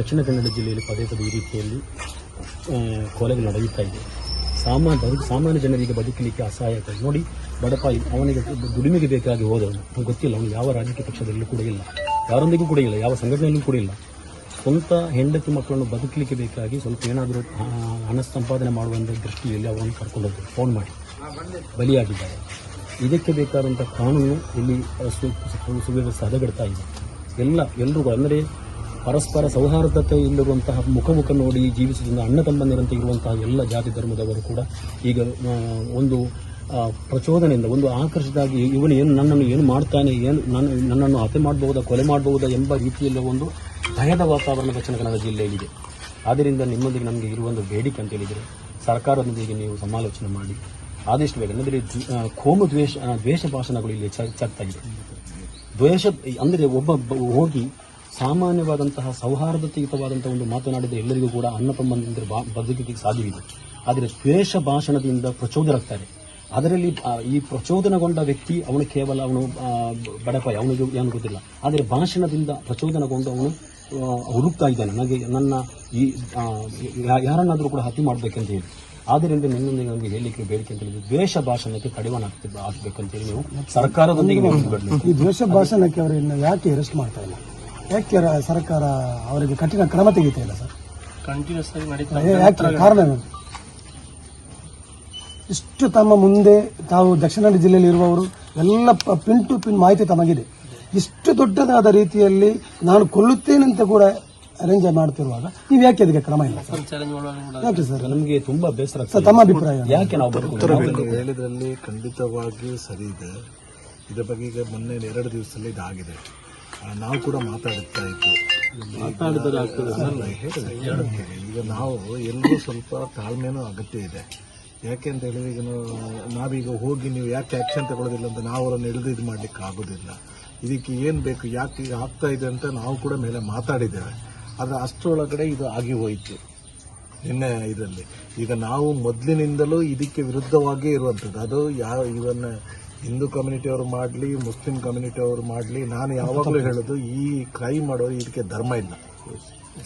ದಕ್ಷಿಣ ಕನ್ನಡ ಜಿಲ್ಲೆಯಲ್ಲಿ ಪದೇ ಪದೇ ಈ ರೀತಿಯಲ್ಲಿ ಕೊಲೆಗಳು ನಡೆಯುತ್ತಾ ಇದೆ. ಸಾಮಾನ್ಯ ಬದುಕು ಸಾಮಾನ್ಯ ಜನರಿಗೆ ಬದುಕಲಿಕ್ಕೆ ಅಸಹಾಯಕ. ನೋಡಿ ಬಡಪಾಯಿ ಅವನಿಗೆ ದುಡಿಮೆಗೆ ಬೇಕಾಗಿ ಹೋದವನು. ಅವನು ಗೊತ್ತಿಲ್ಲ, ಅವನು ಯಾವ ರಾಜಕೀಯ ಪಕ್ಷದಲ್ಲೂ ಕೂಡ ಇಲ್ಲ. ಯಾರೊಂದಿಗೂ ಕೂಡ ಇಲ್ಲ, ಯಾವ ಸಂಘಟನೆಯಲ್ಲೂ ಕೂಡ ಇಲ್ಲ. ಸ್ವಂತ ಹೆಂಡತಿ ಮಕ್ಕಳನ್ನು ಬದುಕಲಿಕ್ಕೆ ಬೇಕಾಗಿ ಸ್ವಲ್ಪ ಏನಾದರೂ ಹಣ ಸಂಪಾದನೆ ಮಾಡುವಂಥ ದೃಷ್ಟಿಯಲ್ಲಿ ಅವರನ್ನು ಕರ್ಕೊಂಡು ಹೋದ್ರು ಫೋನ್ ಮಾಡಿ. ಬಲಿಯಾಗಿದ್ದಾರೆ. ಇದಕ್ಕೆ ಬೇಕಾದಂಥ ಕಾನೂನು ಇಲ್ಲಿ ಸುವ್ಯವಸ್ಥೆ ಹದಗೆಡ್ತಾ ಇದೆ. ಎಲ್ಲ ಎಲ್ಲರಿಗೂ ಅಂದರೆ ಪರಸ್ಪರ ಸೌಹಾರ್ದತೆ ಇಲ್ಲಿರುವಂತಹ ಮುಖ ಮುಖ ನೋಡಿ ಜೀವಿಸುತ್ತಿದ್ದ ಅಣ್ಣ ತಮ್ಮಂದಿರಂತೆ ಇರುವಂತಹ ಎಲ್ಲ ಜಾತಿ ಧರ್ಮದವರು ಕೂಡ ಈಗ ಒಂದು ಪ್ರಚೋದನೆಯಿಂದ, ಒಂದು ಆಕರ್ಷಿತಾಗಿ ಇವನು ಏನು ನನ್ನನ್ನು ಏನು ಮಾಡ್ತಾನೆ, ಏನು ನನ್ನ, ನನ್ನನ್ನು ಹತ್ಯೆ ಮಾಡಬಹುದಾ, ಕೊಲೆ ಮಾಡಬಹುದಾ ಎಂಬ ರೀತಿಯಲ್ಲಿ ಒಂದು ಭಯದ ವಾತಾವರಣ ದಕ್ಷಿಣ ಕನ್ನಡ ಜಿಲ್ಲೆಯಲ್ಲಿದೆ. ಆದ್ದರಿಂದ ನಿಮ್ಮೊಂದಿಗೆ ನಮಗೆ ಇರುವ ಒಂದು ಬೇಡಿಕೆ ಅಂತ ಹೇಳಿದರೆ ಸರ್ಕಾರದೊಂದಿಗೆ ನೀವು ಸಮಾಲೋಚನೆ ಮಾಡಿ. ಆದಷ್ಟು ಬೇಗ ಅಂದರೆ ಕೋಮು ದ್ವೇಷ ದ್ವೇಷ ಭಾಷಣಗಳು ಇಲ್ಲಿ ಇದೆ ದ್ವೇಷ, ಅಂದರೆ ಒಬ್ಬ, ಹೋಗಿ ಸಾಮಾನ್ಯವಾದಂತಹ ಸೌಹಾರ್ದತೆಯುತವಾದಂತಹ ಒಂದು ಮಾತನಾಡಿದ ಎಲ್ಲರಿಗೂ ಕೂಡ ಅನ್ನ ತಮ್ಮಂದಿರ ಬದುಕಿಗೆ ಸಾಧ್ಯವಿದೆ. ಆದರೆ ದ್ವೇಷ ಭಾಷಣದಿಂದ ಪ್ರಚೋದರಾಗ್ತಾರೆ. ಅದರಲ್ಲಿ ಈ ಪ್ರಚೋದನಗೊಂಡ ವ್ಯಕ್ತಿ ಅವನು ಕೇವಲ ಅವನು ಬಡಪ ಬಡಪಾಯಿ ಅವನಿಗೆ ಏನು ಗೊತ್ತಿಲ್ಲ. ಆದರೆ ಭಾಷಣದಿಂದ ಪ್ರಚೋದನಗೊಂಡು ಅವನು ಹುಡುಕ್ತಾ ಇದ್ದಾನೆ. ನನಗೆ ನನ್ನ ಈ ಯಾರನ್ನಾದರೂ ಕೂಡ ಹತ್ಯೆ ಮಾಡಬೇಕಂತ ಹೇಳಿ. ಆದ್ದರಿಂದ ನಿನ್ನೊಂದಿಗೆ ನನಗೆ ಹೇಳಲಿಕ್ಕೆ ಬೇಡಿಕೆ ಅಂತ ಹೇಳಿದ್ರೆ ದ್ವೇಷ ಭಾಷಣಕ್ಕೆ ಕಡಿವಾಣ ಹಾಕ್ತಿ ಹಾಕಬೇಕಂತೇಳಿ ನೀವು ಸರ್ಕಾರದೊಂದಿಗೆ. ಈ ದ್ವೇಷ ಭಾಷಣಕ್ಕೆ ಅವರನ್ನು ಯಾಕೆ ಅರೆಸ್ಟ್ ಮಾಡ್ತಾ ಇಲ್ಲ? ಯಾಕೆ ರ- ಸರ್ಕಾರ ಅವರಿಗೆ ಕಠಿಣ ಕ್ರಮ ತೆಗಿತಾ ಇಲ್ಲ ಸರ್? ಕಂಟಿನ್ಯೂಸ್ ಆಗಿ ನಡೀತಾ ಏ- ಯಾಕೆ? ಕಾರಣ ಏನು? ಇಷ್ಟು ತಮ್ಮ ಮುಂದೆ ತಾವು ದಕ್ಷಿಣ ಕನ್ನಡ ಜಿಲ್ಲೆಯಲ್ಲಿ ಇರುವವರು ಎಲ್ಲ ಪಿನ್ ಟು ಪಿನ್ ಮಾಹಿತಿ ತಮಗಿದೆ. ಇಷ್ಟು ದೊಡ್ಡದಾದ ರೀತಿಯಲ್ಲಿ ನಾನು ಕೊಲ್ಲುತ್ತೇನೆ ಅಂತ ಕೂಡ ಅರೇಂಜ್ ಮಾಡ್ತಿರುವಾಗ ನೀವು ಯಾಕೆ ಅದಕ್ಕೆ ಕ್ರಮ ಇಲ್ಲ ಸರ್? ಚಾಲೆಂಜ್ ಮಾಡುವಾಗ ಕೂಡ ಯಾಕೆ ಸರ್? ನಮಗೆ ತುಂಬಾ ಬೇಸರ ಸರ್ ತಮ್ಮ ಅಭಿಪ್ರಾಯ ಏನು? ಯಾಕೆ ನಾವು ಹೇಳಿದ್ರಲ್ಲಿ ಖಂಡಿತವಾಗಿಯೂ ಸರಿ ಇದೆ. ಇದರ ಬಗ್ಗೆ ಈಗ ಮೊನ್ನೆ ಎರಡು ದಿವಸದಲ್ಲಿ ಇದಾಗಿದೆ. ನಾವು ಕೂಡ ಮಾತಾಡುತ್ತಾ ಇತ್ತು ಹೇಳಿದೆ, ಹೇಳುತ್ತೇನೆ. ಈಗ ನಾವು ಎಲ್ಲರೂ ಸ್ವಲ್ಪ ತಾಳ್ಮೆನೂ ಅಗತ್ಯ ಇದೆ. ಯಾಕೆ ಅಂತ ಹೇಳಿದ್ರೆ ಈಗ ನಾವು- ನಾವೀಗ ಹೋಗಿ ನೀವು ಯಾಕೆ ಆಕ್ಷನ್ ತಗೊಳ್ಳೋದಿಲ್ಲ ಅಂತ ನಾವು ಅವರನ್ನು ಹಿಡಿದು ಇದು ಮಾಡ್ಲಿಕ್ಕೆ ಆಗೋದಿಲ್ಲ. ಇದಕ್ಕೆ ಏನು ಬೇಕು ಯಾಕೆ ಈಗ ಆಗ್ತಾ ಇದೆ ಅಂತ ನಾವು ಕೂಡ ಮೇಲೆ ಮಾತಾಡಿದ್ದೇವೆ. ಆದರೆ ಅಷ್ಟರೊಳಗಡೆ ಇದು ಆಗಿ ಹೋಯಿತು. ನಿನ್ನೆ ಇದರಲ್ಲಿ. ಈಗ ನಾವು ಮೊದಲಿನಿಂದಲೂ ಇದಕ್ಕೆ ವಿರುದ್ಧವಾಗಿಯೇ ಇರುವಂಥದ್ದು. ಅದು ಯಾವ ಇವನ್ ಹಿಂದೂ ಕಮ್ಯುನಿಟಿ ಅವರು ಮಾಡಲಿ ಮುಸ್ಲಿಂ ಕಮ್ಯುನಿಟಿ ಅವರು ಮಾಡಲಿ ನಾನು ಯಾವಾಗಲೂ ಹೇಳೋದು ಈ ಕ್ರೈಮ್ ಮಾಡೋರು ಇದಕ್ಕೆ ಧರ್ಮ ಇಲ್ಲ.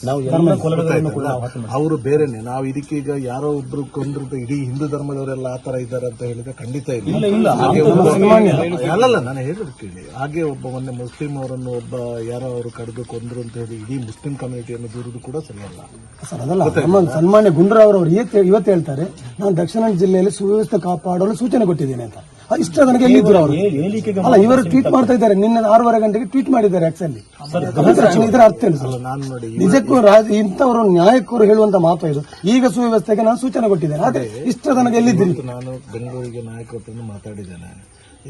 ನಾವು. ಅವರು ಬೇರೆನೆ. ನಾವು ಇದಕ್ಕೆ ಈಗ ಯಾರೋ ಒಬ್ರು ಕೊಂದ್ರು ಇಡೀ ಹಿಂದೂ ಧರ್ಮದವರೆಲ್ಲ ಆ ತರ ಇದ್ದಾರೆ ಅಂತ ಹೇಳಿದ್ರೆ ಖಂಡಿತ ಇಲ್ಲ. ಅಲ್ಲಲ್ಲ ನಾನು ಹೇಳೋದು ಕೇಳಿ. ಹಾಗೆ ಒಬ್ಬ ಮೊನ್ನೆ ಮುಸ್ಲಿಂ ಅವರನ್ನು ಒಬ್ಬ ಯಾರೋ ಅವರು ಕಡಿದು ಕೊಂದ್ರು ಅಂತ ಹೇಳಿ ಇಡೀ ಮುಸ್ಲಿಂ ಕಮ್ಯುನಿಟಿಯನ್ನು ದೂರುದು ಕೂಡ ಸರಿಯಲ್ಲ ಸನ್ಮಾನ್ಯ ಗುಂಡ್ರಾವ್ ಅವರು ಇವತ್ತು ಹೇಳ್ತಾರೆ ನಾನು ದಕ್ಷಿಣ ಜಿಲ್ಲೆಯಲ್ಲಿ ಸುವ್ಯವಸ್ಥೆ ಕಾಪಾಡಲು ಸೂಚನೆ ಕೊಟ್ಟಿದ್ದೇನೆ ಅಂತ. ಇಷ್ಟ ನನಗೆ ಎಲ್ಲಿದ್ರು ಅವರು? ಅಲ್ಲ ಇವರು ಟ್ವೀಟ್ ಮಾಡ್ತಾ ಇದ್ದಾರೆ. ನಿನ್ನೆ ಆರೂವರೆ ಗಂಟೆಗೆ ಟ್ವೀಟ್ ಮಾಡಿದ್ದಾರೆ ಆಕ್ಚುಲಿ ಇದರ ಅರ್ಥ ಏನು ಸರ್? ನೋಡಿ ನಿಜಕ್ಕೂ ರಾಜ ಇಂಥವರು ನ್ಯಾಯಕ್ಕೂ ಹೇಳುವಂತ ಮಾತು ಇದು. ಈಗ ಸುವ್ಯವಸ್ಥೆಗೆ ನಾನು ಸೂಚನೆ ಕೊಟ್ಟಿದ್ದೇನೆ. ಆದ್ರೆ ಇಷ್ಟ ನನಗೆ ಎಲ್ಲಿದ್ದೀನಿ ನಾನು ಬೆಂಗಳೂರಿಗೆ ನಾಯಕರ ಹತ್ರನೂ ಮಾತಾಡಿದ್ದೇನೆ.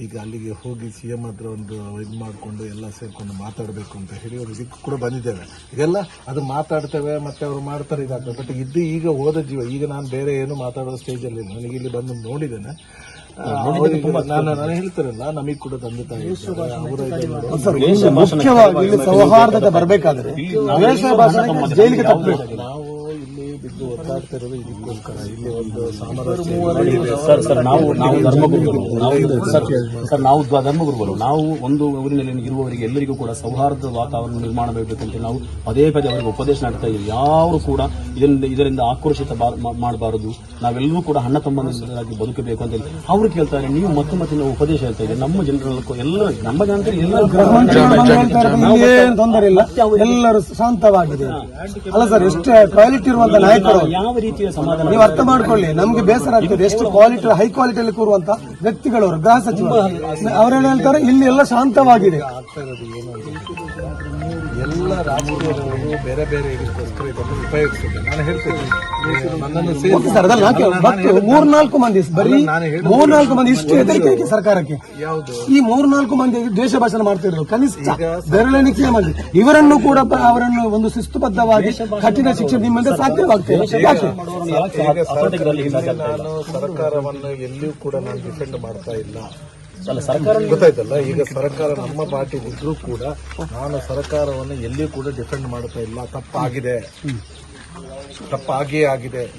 ಈಗ ಅಲ್ಲಿಗೆ ಹೋಗಿ ಸಿ ಎಂ ಹತ್ರ ಒಂದು ಇದು ಮಾಡಿಕೊಂಡು ಎಲ್ಲ ಸೇರ್ಕೊಂಡು ಮಾತಾಡಬೇಕು ಅಂತ ಹೇಳಿ ಅವರು ಇದಕ್ಕೆ ಕೂಡ ಬಂದಿದ್ದೇವೆ. ಇದೆಲ್ಲ ಅದು ಮಾತಾಡ್ತೇವೆ ಮತ್ತೆ ಅವರು ಮಾಡ್ತಾರೆ ಇದಾಗ್ತದೆ. ಬಟ್ ಇದು ಈಗ ಹೋದ ಜೀವ ಈಗ ನಾನು ಬೇರೆ ಏನು ಮಾತಾಡೋ ಸ್ಟೇಜಲ್ಲಿ ನನಗೆ ಇಲ್ಲಿ ಬಂದು ನೋಡಿದ್ದೇನೆ. ನಾನು ನಾನು ಹೇಳ್ತಾರಲ್ಲ ನಮಗೆ ಕೂಡ ತಂದೆ ತಾಯಿ ಮುಖ್ಯವಾಗಿ ಸೌಹಾರ್ದತೆ ಬರಬೇಕಾದ್ರೆ ದ್ವೇಷ ಭಾಷಣಕ್ಕೆ ಜೈಲಿಗೆ ತಪ್ಪಬೇಕು ಬಿದ್ದು ಒತ್ತಾಡ್ತಿರೋದು ಇದಕ್ಕೋಸ್ಕರ. ಇಲ್ಲಿ ಒಂದು ಸರ್ ಸರ್ ನಾವು ನಾವು ಧರ್ಮಗುರುಗಳು. ನಾವು ಸರ್ ಸರ್ ನಾವು ಧರ್ಮಗುರುಗಳು. ನಾವು ಒಂದು ಊರಿನಲ್ಲಿ ಇರುವವರಿಗೆ ಎಲ್ಲರಿಗೂ ಕೂಡ ಸೌಹಾರ್ದ ವಾತಾವರಣ ನಿರ್ಮಾಣ ಮಾಡಬೇಕಂತ ನಾವು ಪದೇ ಪದೇ ಅವರಿಗೆ ಉಪದೇಶ ನಡ್ತಾ ಇದ್ದೀವಿ. ಯಾರು ಕೂಡ ಇದರಿಂದ ಇದರಿಂದ ಆಕ್ರೋಶಿತ ಮಾಡಬಾರದು. ನಾವೆಲ್ಲರೂ ಕೂಡ ಅಣ್ಣ ತಮ್ಮನಾಗಿ ಬದುಕಬೇಕು ಅಂತ ಅವ್ರು ಅವರು ಕೇಳ್ತಾರೆ ನೀವು ಮತ್ತೆ ಮತ್ತೆ ನಾವು ಉಪದೇಶ ಹೇಳ್ತಾ ಇದ್ದೀವಿ ನಮ್ಮ ಜನರಲ್ಲೂ ಎಲ್ಲ ನಮ್ಮ ಜನರು ಎಲ್ಲರೂ ಏನು ತೊಂದರೆ ಇಲ್ಲ. ಎಲ್ಲರೂ ಶಾಂತವಾಗಿದೆ. ಅಲ್ಲ ಸರ್ ಎಷ್ಟು ಕ್ವಾಲಿಟಿ ಇರುವಂತ ನಾಯಕರು ಅವರು. ಯಾವ ರೀತಿಯ ಸಮಾಧಾನ ನೀವು ಅರ್ಥ ಮಾಡ್ಕೊಳ್ಳಿ. ನಮ್ಗೆ ಬೇಸರ ಆಗ್ತದೆ. ಎಷ್ಟು ಕ್ವಾಲಿಟಿ ಹೈ ಕ್ವಾಲಿಟಿಯಲ್ಲಿ ಕೂರುವಂತ ವ್ಯಕ್ತಿಗಳವರು ಗೃಹ ಸಚಿವರು. ಅವರೇನು ಹೇಳ್ತಾರೆ ಇಲ್ಲಿ ಎಲ್ಲ ಶಾಂತವಾಗಿದೆ. ಎಲ್ಲ ರಾಜಕೀಯದವರು ಬೇರೆ ಬೇರೆ ಇದಕ್ಕೋಸ್ಕರ ಇದನ್ನು ಉಪಯೋಗಿಸಿದ್ದಾರೆ ನಾನು ಹೇಳ್ತೇನೆ. ನನ್ನನ್ನು ಸೇರಿಸಿ- ಸರ್ ಅದಲ್ಲ ನಾಲ್ಕು ಮತ್ತು ಮೂರ್ನಾಲ್ಕು ಮಂದಿ ಬರೀ ನಾನು ಹೇಳುದು- ಮೂರ್ನಾಲ್ಕು ಮಂದಿ ಇಷ್ಟು ಹೆದರಿಕೆ ಸರ್ಕಾರಕ್ಕೆ? ಯಾವುದು? ಈ ಮೂರ್ನಾಲ್ಕು ಮಂದಿ ದ್ವೇಷ ಭಾಷಣ ಮಾಡ್ತಿರೋದು ಕನಿಷ್ಠ. ಬೆರಳೆಣಿಕೆಯ ಮಂದಿ. ಇವರನ್ನು ಕೂಡ ಅವರನ್ನು ಒಂದು ಶಿಸ್ತುಬದ್ಧವಾಗಿ ಕಠಿಣ ಶಿಕ್ಷೆ ನಿಮ್ಮಿಂದ ಸಾಧ್ಯವಾಗ್ತದೆ. ಯಾಕೆ? ಈಗ ಸರ್ಕಾರ- ನಾನು ಸರ್ಕಾರವನ್ನು ಎಲ್ಲಿಯೂ ಕೂಡ ನಾನು ಡಿಫೆಂಡ್ ಮಾಡ್ತಾ ಇಲ್ಲ. ಸರ್ಕಾರ ಗೊತ್ತಾಯ್ತಲ್ಲ ಈಗ ಸರ್ಕಾರ ನಮ್ಮ ಪಾರ್ಟಿ ಇದ್ರೂ ಕೂಡ ನಾನು ಸರ್ಕಾರವನ್ನು ಎಲ್ಲಿಯೂ ಕೂಡ ಡಿಫೆಂಡ್ ಮಾಡ್ತಾ ಇಲ್ಲ. ತಪ್ಪಾಗಿದೆ. ತಪ್ಪಾಗಿಯೇ ಆಗಿದೆ.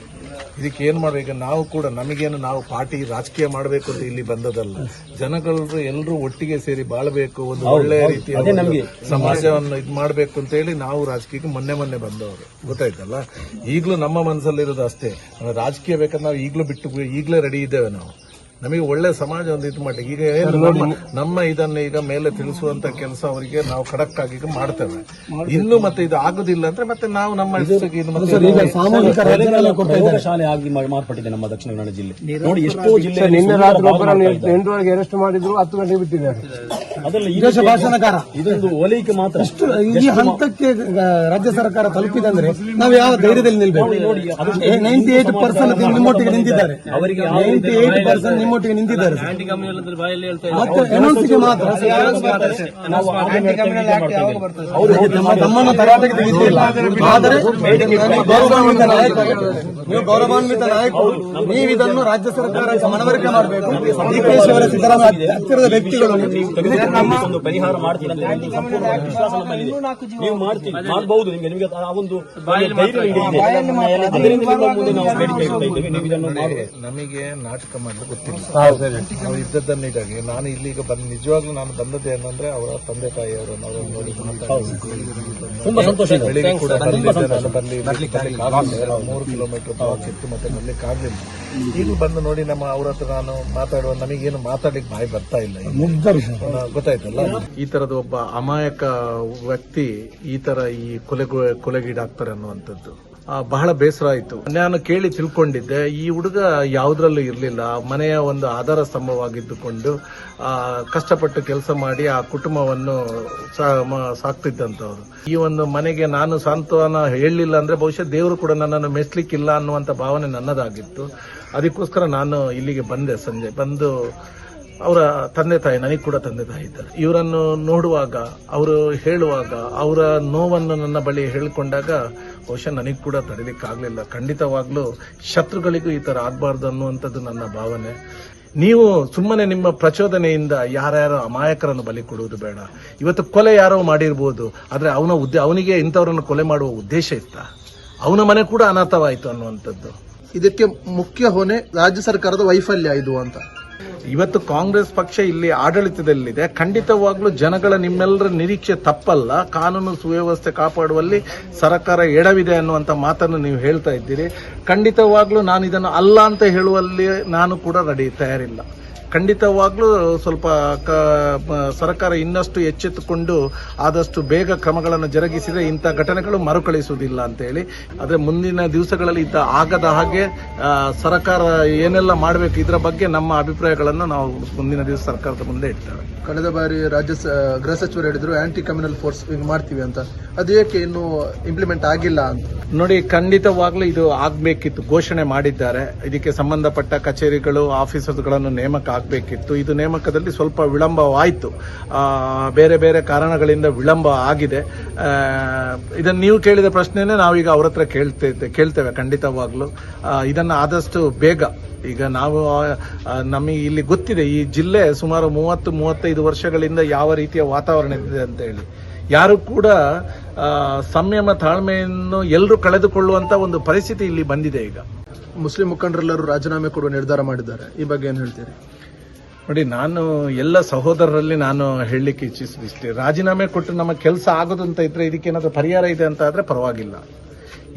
ಇದಕ್ಕೆ ಏನ್ ಮಾಡ್ಬೇಕು? ನಾವು ಕೂಡ ನಮಗೇನು ನಾವು ಪಾರ್ಟಿ ರಾಜಕೀಯ ಮಾಡಬೇಕು ಅಂತ ಇಲ್ಲಿ ಬಂದದಲ್ಲ ಜನಗಳು ಎಲ್ಲರೂ ಒಟ್ಟಿಗೆ ಸೇರಿ ಬಾಳ್ಬೇಕು ಒಂದು ಒಳ್ಳೆಯ ರೀತಿಯ ಸಮಾಜವನ್ನು ಇದು ಮಾಡಬೇಕು ಅಂತ ಹೇಳಿ ನಾವು ರಾಜಕೀಯಕ್ಕೆ ಮೊನ್ನೆ ಮೊನ್ನೆ ಬಂದವರು. ಗೊತ್ತಾಯ್ತಲ್ಲ? ಈಗಲೂ ನಮ್ಮ ಮನಸ್ಸಲ್ಲಿರೋದು ಅಷ್ಟೇ. ರಾಜಕೀಯ ಬೇಕಂದ್ರೆ ನಾವು ಈಗಲೂ ಬಿಟ್ಟು ಈಗಲೇ ರೆಡಿ ಇದ್ದೇವೆ ನಾವು. ನಮಗೆ ಒಳ್ಳೆ ಸಮಾಜ ಒಂದು ಇದು ಮಾಡಿ ಈಗ ಏನು ನಮ್ಮ ನಮ್ಮ ಇದನ್ನ ಈಗ ಮೇಲೆ ತಿಳಿಸುವಂತ ಕೆಲಸ ಅವರಿಗೆ ನಾವು ಖಡಕ್ ಆಗಿ ಈಗ ಮಾಡ್ತೇವೆ. ಇನ್ನು ಮತ್ತೆ ಇದು ಆಗುದಿಲ್ಲ ಅಂದ್ರೆ ಮತ್ತೆ ನಾವು ನಮ್ಮ ಇದು ಮತ್ತೆ ಈಗ ಸಾಮೂಹಿಕ ರಾಜೀನಾಮೆ ಕೊಡ್ತಾ ಇದ್ದಾರೆ. ಶಾಲೆ ಆಗಿ ಮಾರ್ಪಟ್ಟಿದೆ ನಮ್ಮ ದಕ್ಷಿಣ ಕನ್ನಡ ಜಿಲ್ಲೆ. ನೋಡಿ ಎಷ್ಟೋ ಜಿಲ್ಲೆ ನಿನ್ನೆ ರಾತ್ರಿ ಒಬ್ಬರನ್ನು ಎಂಟುವರೆಗೆ ಅರೆಸ್ಟ್ ಮಾಡಿದ್ರು ಹತ್ತು ಗಂಟೆಗೆ ಬಿಟ್ಟಿದ್ದಾರೆ. ಅದೆಲ್ಲ ಈ ವಿದೇಶ ಭಾಷಣಕಾರ ಇದೊಂದು ಓಲೈಕೆ ಮಾತ್ರ. ಈ ಹಂತಕ್ಕೆ ಆ, ರಾಜ್ಯ ಸರ್ಕಾರ ತಲುಪಿದೆ ಅಂದ್ರೆ ನಾವು ಯಾವ ಧೈರ್ಯದಲ್ಲಿ ನಿಲ್ಬೇಕು? ನೈಂಟಿ ಏಟ್ ಪರ್ಸೆಂಟ್ ನಿಮ್ಮೊಟ್ಟಿಗೆ ನಿಂತಿದ್ದಾರೆ. ಅವರಿಗೆ ನೈಂಟಿ ಏಟ್ ಪರ್ಸೆಂಟ್ ನಿಮ್ಮೊಟ್ಟಿಗೆ ನಿಂತಿದ್ದಾರೆ ಸರ್. ಆಂಟಿ ಕಮ್ಯುನಲ್ ಬಾಯಲ್ಲಿ ಹೇಳ್ತಾ ಮತ್ತೆ ಮಾತ್ರ. ನಾವು ಅವರು ನಮ್ಮ ತಮ್ಮನ್ನು ತರಾಟೆಗೆ ತೆಗೆದಿಲ್ಲ ಆದರೆ ನೀವು ಗೌರವಾನ್ವಿತ ನಾಯಕರು. ನೀವು ಗೌರವಾನ್ವಿತ ನಾಯಕರು. ನೀವು ಇದನ್ನು ರಾಜ್ಯ ಸರ್ಕಾರ ಮನವರಿಕೆ ಮಾಡಬೇಕು. ಡಿ ಕೆ ಶಿ ಅವರ ಸಿದ್ದರಾಮಯ್ಯ ಹತ್ತಿರದ ವ್ಯಕ್ತಿಗಳು. ಒಂದು ಪರಿಹಾರ ಮಾಡ್ತೀರಿ ನೀವು ಮಾಡ್ತೀವಿ ಮಾಡಬಹುದು ನಿಮಗೆ ನಿಮಗೆ ಆ ಒಂದು ಧೈರ್ಯ ನಿಮಗೆ ಇದೆ. ಅದರಿಂದ ಮುಂದೆ ನಾವು ಬೇಡಿಕೆ ಇಡ್ತಾ ಇದ್ದೇವೆ. ನೀವು ಇದನ್ನು ಮಾಡಬೇಕು ನಮಗೆ ನಾಟಕ ಮಾಡಲು ಗೊತ್ತಿಲ್ಲ. ನಾವು ಇದ್ದದ್ದನ್ನ ನೀಟಾಗಿ. ನಾನು ಇಲ್ಲಿಗ ಬಂದ ನಿಜವಾಗ್ಲೂ ನಾನು ಬಂದದ್ದು ಏನಂದ್ರೆ ಅವರ ತಂದೆ ತಾಯಿಯವರು ಅವರನ್ನು ನೋಡಿ ತುಂಬಾ ಸಂತೋಷ ಬೆಳಿಗ್ಗೆ ಕೂಡ ನಾನು ಬರ್ಲಿ. ಮೂರು ಕಿಲೋಮೀಟರ್ ಬ್ಲಾಕ್ ಇತ್ತು ಮತ್ತೆ ಬರ್ಲಿಕ್ಕೆ ಆಗ್ಲಿಲ್ಲ. ಈಗ ಬಂದು ನೋಡಿ ನಮ್ಮ ಅವ್ರ ಹತ್ರ ನಾನು ಮಾತಾಡುವ ನನಗೇನು ಮಾತಾಡ್ಲಿಕ್ಕೆ ಬಾಯಿ ಬರ್ತಾ ಇಲ್ಲ ಗೊತ್ತಾಯ್ತಲ್ಲ? ಈ ತರದ ಒಬ್ಬ ಅಮಾಯಕ ವ್ಯಕ್ತಿ ಈ ತರ ಈ ಕೊಲೆ ಕೊಲೆಗೀಡಾಗ್ತಾರೆ ಅನ್ನುವಂಥದ್ದು. ಬಹಳ ಬೇಸರ ಆಯ್ತು. ನಾನು ಕೇಳಿ ತಿಳ್ಕೊಂಡಿದ್ದೆ, ಈ ಹುಡುಗ ಯಾವುದ್ರಲ್ಲೂ ಇರಲಿಲ್ಲ. ಮನೆಯ ಒಂದು ಆಧಾರ ಸ್ತಂಭವಾಗಿದ್ದುಕೊಂಡು ಕಷ್ಟಪಟ್ಟು ಕೆಲಸ ಮಾಡಿ ಆ ಕುಟುಂಬವನ್ನು ಸಾಕ್ತಿದ್ದಂಥವ್ರು ಈ ಒಂದು ಮನೆಗೆ ನಾನು ಸಾಂತ್ವನ ಹೇಳಲಿಲ್ಲ ಅಂದ್ರೆ ಬಹುಶಃ ದೇವರು ಕೂಡ ನನ್ನನ್ನು ಮೆಚ್ಚಲಿಕ್ಕಿಲ್ಲ ಅನ್ನುವಂಥ ಭಾವನೆ ನನ್ನದಾಗಿತ್ತು. ಅದಕ್ಕೋಸ್ಕರ ನಾನು ಇಲ್ಲಿಗೆ ಬಂದೆ ಸಂಜೆ. ಬಂದು ಅವರ ತಂದೆ ತಾಯಿ, ನನಗೆ ಕೂಡ ತಂದೆ ತಾಯಿ ಇದ್ದಾರೆ. ಇವರನ್ನು ನೋಡುವಾಗ, ಅವರು ಹೇಳುವಾಗ, ಅವರ ನೋವನ್ನು ನನ್ನ ಬಳಿ ಹೇಳಿಕೊಂಡಾಗ, ಬಹುಶಃ ನನಗೆ ಕೂಡ ತಡಿಲಿಕ್ಕಾಗಲಿಲ್ಲ. ಖಂಡಿತವಾಗ್ಲೂ ಶತ್ರುಗಳಿಗೂ ಈ ತರ ಆಗಬಾರ್ದು ಅನ್ನುವಂಥದ್ದು ನನ್ನ ಭಾವನೆ. ನೀವು ಸುಮ್ಮನೆ ನಿಮ್ಮ ಪ್ರಚೋದನೆಯಿಂದ ಯಾರ್ಯಾರೋ ಅಮಾಯಕರನ್ನು ಬಲಿ ಕೊಡುವುದು ಬೇಡ. ಇವತ್ತು ಕೊಲೆ ಯಾರೋ ಮಾಡಿರ್ಬೋದು, ಆದರೆ ಅವನ ಉದ್ದೇ, ಅವನಿಗೆ ಇಂಥವರನ್ನು ಕೊಲೆ ಮಾಡುವ ಉದ್ದೇಶ ಇತ್ತ? ಅವನ ಮನೆ ಕೂಡ ಅನಾಥವಾಯಿತು ಅನ್ನುವಂಥದ್ದು. ಇದಕ್ಕೆ ಮುಖ್ಯ ಹೊಣೆ ರಾಜ್ಯ ಸರ್ಕಾರದ ವೈಫಲ್ಯ ಇದು ಅಂತ. ಇವತ್ತು ಕಾಂಗ್ರೆಸ್ ಪಕ್ಷ ಇಲ್ಲಿ ಆಡಳಿತದಲ್ಲಿದೆ. ಖಂಡಿತವಾಗ್ಲೂ ಜನಗಳ ನಿಮ್ಮೆಲ್ಲರ ನಿರೀಕ್ಷೆ ತಪ್ಪಲ್ಲ. ಕಾನೂನು ಸುವ್ಯವಸ್ಥೆ ಕಾಪಾಡುವಲ್ಲಿ ಸರ್ಕಾರ ಎಡವಿದೆ ಅನ್ನುವಂತ ಮಾತನ್ನು ನೀವು ಹೇಳ್ತಾ ಇದ್ದೀರಿ. ಖಂಡಿತವಾಗ್ಲೂ ನಾನು ಇದನ್ನು ಅಲ್ಲ ಅಂತ ಹೇಳುವಲ್ಲಿ ನಾನು ಕೂಡ ರೆಡಿ ತಯಾರಿಲ್ಲ. ಖಂಡಿತವಾಗ್ಲೂ ಸ್ವಲ್ಪ ಕ- ಸರ್ಕಾರ ಇನ್ನಷ್ಟು ಎಚ್ಚೆತ್ತುಕೊಂಡು ಆದಷ್ಟು ಬೇಗ ಕ್ರಮಗಳನ್ನು ಜರುಗಿಸಿದರೆ ಇಂಥ ಘಟನೆಗಳು ಮರುಕಳಿಸುವುದಿಲ್ಲ ಅಂತ ಹೇಳಿ ಆದರೆ ಮುಂದಿನ ದಿವಸಗಳಲ್ಲಿ ಇದ್ದ ಆಗದ ಹಾಗೆ ಸರ್ಕಾರ ಏನೆಲ್ಲ ಮಾಡಬೇಕು ಇದರ ಬಗ್ಗೆ ನಮ್ಮ ಅಭಿಪ್ರಾಯಗಳನ್ನು ನಾವು ಮುಂದಿನ ದಿವಸ ಸರ್ಕಾರದ ಮುಂದೆ ಇಡ್ತೇವೆ. ಕಳೆದ ಬಾರಿ ರಾಜ್ಯ ಗೃಹ ಸಚಿವರು ಹೇಳಿದ್ರು ಆಂಟಿ ಕಮ್ಯುನಲ್ ಫೋರ್ಸ್ ಮಾಡ್ತೀವಿ ಅಂತ. ಅದು ಏಕೆ ಇನ್ನು ಇಂಪ್ಲಿಮೆಂಟ್ ಆಗಿಲ್ಲ ಅಂತ? ನೋಡಿ ಖಂಡಿತವಾಗ್ಲೂ ಇದು ಆಗಬೇಕಿತ್ತು ಘೋಷಣೆ ಮಾಡಿದ್ದಾರೆ. ಇದಕ್ಕೆ ಸಂಬಂಧಪಟ್ಟ ಕಚೇರಿಗಳು ಆಫೀಸರ್ಗಳನ್ನು ನೇಮಕ ಆಗಬೇಕಿತ್ತು. ಇದು ನೇಮಕದಲ್ಲಿ ಸ್ವಲ್ಪ ವಿಳಂಬವಾಯಿತು. ಬೇರೆ ಬೇರೆ ಕಾರಣಗಳಿಂದ ವಿಳಂಬ ಆಗಿದೆ. ಇದನ್ನು ನೀವು ಕೇಳಿದ ಪ್ರಶ್ನೆನೇ ನಾವೀಗ ಅವ್ರ ಹತ್ರ ಕೇಳ್ತೇವೆ ಕೇಳ್ತೇವೆ ಖಂಡಿತವಾಗ್ಲೂ. ಇದನ್ನು ಆದಷ್ಟು ಬೇಗ. ಈಗ ನಾವು ನಮಗೆ ಇಲ್ಲಿ ಗೊತ್ತಿದೆ, ಈ ಜಿಲ್ಲೆ ಸುಮಾರು ಮೂವತ್ತು, ಮೂವತ್ತೈದು ವರ್ಷಗಳಿಂದ ಯಾವ ರೀತಿಯ ವಾತಾವರಣ ಇದೆ ಅಂತ ಹೇಳಿ. ಯಾರು ಕೂಡ ಸಂಯಮ, ತಾಳ್ಮೆಯನ್ನು ಎಲ್ಲರೂ ಕಳೆದುಕೊಳ್ಳುವಂತ ಒಂದು ಪರಿಸ್ಥಿತಿ ಇಲ್ಲಿ ಬಂದಿದೆ ಈಗ. ಮುಸ್ಲಿಂ ಮುಖಂಡರೆಲ್ಲರೂ ರಾಜೀನಾಮೆ ಕೊಡುವ ನಿರ್ಧಾರ ಮಾಡಿದ್ದಾರೆ. ಈ ಬಗ್ಗೆ ಏನು ಹೇಳ್ತೀರಿ? ನೋಡಿ, ನಾನು ಎಲ್ಲ ಸಹೋದರರಲ್ಲಿ ನಾನು ಹೇಳಲಿಕ್ಕೆ ಇಚ್ಛಿಸಿಷ್ಟೇ ರಾಜೀನಾಮೆ ಕೊಟ್ಟು ನಮ್ಮ ಕೆಲಸ ಆಗೋದಂತ ಇದ್ರೆ ಇದಕ್ಕೆ ಏನಾದರೂ ಪರಿಹಾರ ಇದೆ ಅಂತ ಆದರೆ ಪರವಾಗಿಲ್ಲ.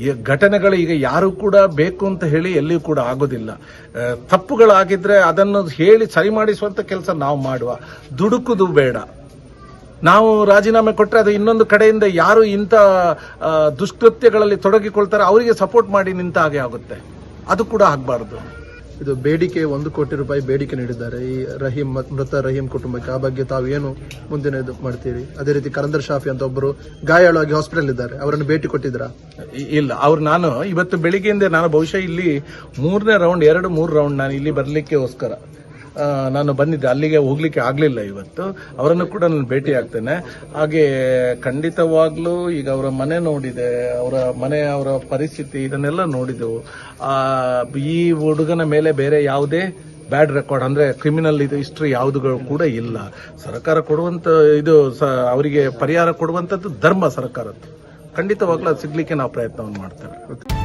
ಈ ಘಟನೆಗಳು ಈಗ ಯಾರು ಕೂಡ ಬೇಕು ಅಂತ ಹೇಳಿ ಎಲ್ಲಿಯೂ ಕೂಡ ಆಗೋದಿಲ್ಲ. ತಪ್ಪುಗಳಾಗಿದ್ದರೆ ಅದನ್ನು ಹೇಳಿ ಸರಿ ಮಾಡಿಸುವಂತ ಕೆಲಸ ನಾವು ಮಾಡುವ. ದುಡುಕುದು ಬೇಡ. ನಾವು ರಾಜೀನಾಮೆ ಕೊಟ್ಟರೆ ಅದು ಇನ್ನೊಂದು ಕಡೆಯಿಂದ ಯಾರು ಇಂಥ ದುಷ್ಕೃತ್ಯಗಳಲ್ಲಿ ತೊಡಗಿಕೊಳ್ತಾರೆ ಅವರಿಗೆ ಸಪೋರ್ಟ್ ಮಾಡಿ ನಿಂತ ಹಾಗೆ ಆಗುತ್ತೆ. ಅದು ಕೂಡ ಆಗಬಾರ್ದು. ಇದು ಬೇಡಿಕೆ, ಒಂದು ಕೋಟಿ ರೂಪಾಯಿ ಬೇಡಿಕೆ ನೀಡಿದ್ದಾರೆ. ಈ ರಹೀಂ ಮತ್- ರಹೀಂ ಕುಟುಂಬಕ್ಕೆ ಆ ಬಗ್ಗೆ ತಾವು ಏನು ಮುಂದಿನ ಇದು ಮಾಡ್ತೀರಿ? ಅದೇ ರೀತಿ ಕರಂದರ್ ಶಾಫಿ ಅಂತ ಒಬ್ಬರು ಗಾಯಾಳಾಗಿ ಹಾಸ್ಪಿಟಲ್ ಇದ್ದಾರೆ. ಅವರನ್ನು ಭೇಟಿ ಕೊಟ್ಟಿದ್ರಾ ಇಲ್ಲ. ಅವ್ರು ನಾನು, ಇವತ್ತು ಬೆಳಿಗ್ಗೆಯಿಂದ ನಾನು ಬಹುಶಃ ಇಲ್ಲಿ ಮೂರನೇ ರೌಂಡ್ ಎರಡು ಮೂರು ರೌಂಡ್ ನಾನು ಇಲ್ಲಿ ಬರಲಿಕ್ಕೋಸ್ಕರ ನಾನು ಬಂದಿದ್ದೆ. ಅಲ್ಲಿಗೆ ಹೋಗ್ಲಿಕ್ಕೆ ಆಗಲಿಲ್ಲ ಇವತ್ತು. ಅವರನ್ನು ಕೂಡ ನಾನು ಭೇಟಿ ಆಗ್ತೇನೆ. ಹಾಗೆ ಖಂಡಿತವಾಗ್ಲೂ ಈಗ ಅವರ ಮನೆ ನೋಡಿದೆ. ಅವರ ಮನೆ, ಅವರ ಪರಿಸ್ಥಿತಿ, ಇದನ್ನೆಲ್ಲ ನೋಡಿದೆವು. ಈ ಹುಡುಗನ ಮೇಲೆ ಬೇರೆ ಯಾವುದೇ ಬ್ಯಾಡ್ ರೆಕಾರ್ಡ್, ಅಂದ್ರೆ ಕ್ರಿಮಿನಲ್ ಇದು ಹಿಸ್ಟ್ರಿ ಯಾವುದುಗಳು ಕೂಡ ಇಲ್ಲ. ಸರ್ಕಾರ ಕೊಡುವಂತ ಇದು ಅವರಿಗೆ ಪರಿಹಾರ ಕೊಡುವಂತದ್ದು ಧರ್ಮ ಸರ್ಕಾರದ್ದು. ಖಂಡಿತವಾಗ್ಲೂ ಸಿಗ್ಲಿಕ್ಕೆ ನಾವು ಪ್ರಯತ್ನವನ್ನು ಮಾಡ್ತೇವೆ.